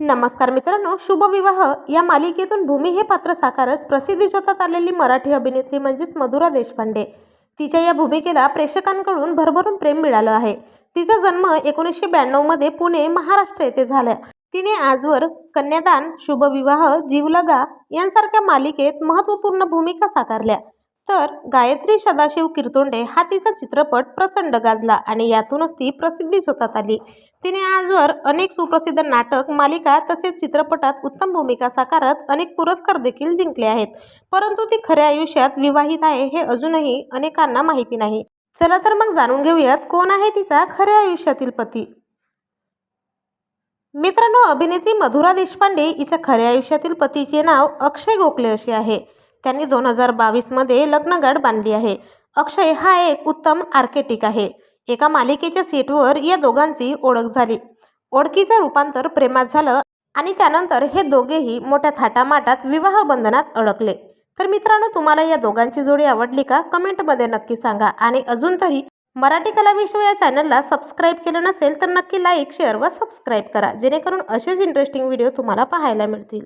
नमस्कार मित्रांनो शुभविवाह. या मालिकेतून भूमी हे पात्र साकारत प्रसिद्धी शोधात आलेली मराठी अभिनेत्री म्हणजेच मधुरा देशपांडे. तिच्या या भूमिकेला प्रेक्षकांकडून भरभरून प्रेम मिळालं आहे. तिचा जन्म एकोणीसशे ब्याण्णवमध्ये पुणे महाराष्ट्र येथे झाला. तिने आजवर कन्यादान शुभविवाह जीवलगा यांसारख्या मालिकेत महत्त्वपूर्ण भूमिका साकारल्या. तर गायत्री सदाशिव किरतोंडे हा तिचा चित्रपट प्रचंड गाजला आणि यातूनच ती प्रसिद्धी शोधात आली. तिने आजवर अनेक सुप्रसिद्ध नाटक मालिका तसेच चित्रपटात उत्तम भूमिका साकारत अनेक पुरस्कार देखील जिंकले आहेत. परंतु ती खऱ्या आयुष्यात विवाहित आहे हे अजूनही अनेकांना माहिती नाही. चला तर मग जाणून घेऊयात कोण आहे तिचा खऱ्या आयुष्यातील पती. मित्रांनो अभिनेत्री मधुरा देशपांडे हिच्या खऱ्या आयुष्यातील पतीचे नाव अक्षय गोखले असे आहे. त्यांनी दोन हजार बावीसमध्ये लग्नगाठ बांधली आहे. अक्षय हा एक उत्तम आर्केटिक आहे. एका मालिकेच्या सेटवर या दोघांची ओळख झाली. ओळखीचं रूपांतर प्रेमात झालं आणि त्यानंतर हे दोघेही मोठ्या थाटामाटात विवाह बंधनात अडकले. तर मित्रांनो तुम्हाला या दोघांची जोडी आवडली का? कमेंटमध्ये नक्की सांगा. आणि अजून तरी मराठी कला विश्व या चॅनलला सबस्क्राईब केलं नसेल तर नक्की लाईक शेअर व सबस्क्राईब करा. जेणेकरून असेच इंटरेस्टिंग व्हिडिओ तुम्हाला पाहायला मिळतील.